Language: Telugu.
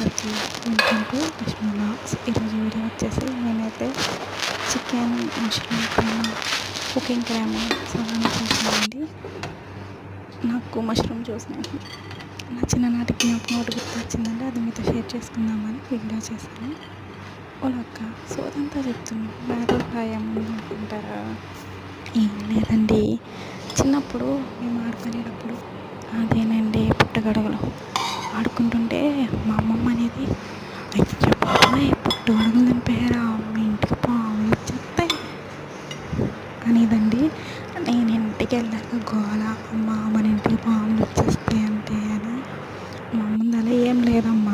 అందరికీ వెల్కమ్ టు కృష్ణ బ్లాగ్స్ ఈరోజు వీడియో వచ్చేసి నేనైతే chicken mushroom keema cooking keema salan చేసానండి నాకు మష్రూమ్ చూసినాను నా చిన్ననాటి జ్ఞాపకం ఒకటి గుర్తొచ్చిందండి అది మీతో షేర్ చేసుకుందామని వీడియో చేశాను. ఓలక్క సోదంతా చెప్తున్నాను బ్యారల్ ఫ్రై అనుకుంటారా? ఏం లేదండి. చిన్నప్పుడు మేము ఆడుకునేటప్పుడు అదేనండి పుట్టగడగలు ఆడుకుంటుంటే మా అమ్మమ్మ అనేది అయ్యో బాబాయ్ పుట్టగడగలు దింపారా మీ ఇంటికి పాములు వచ్చేస్తాయి అనేదండి. నేను ఇంటికి వెళ్ళాక గోళ అమ్మ మన ఇంటికి పాములు వచ్చేస్తాయి అంటే అని. మా అమ్మ అలా ఏం లేదమ్మా.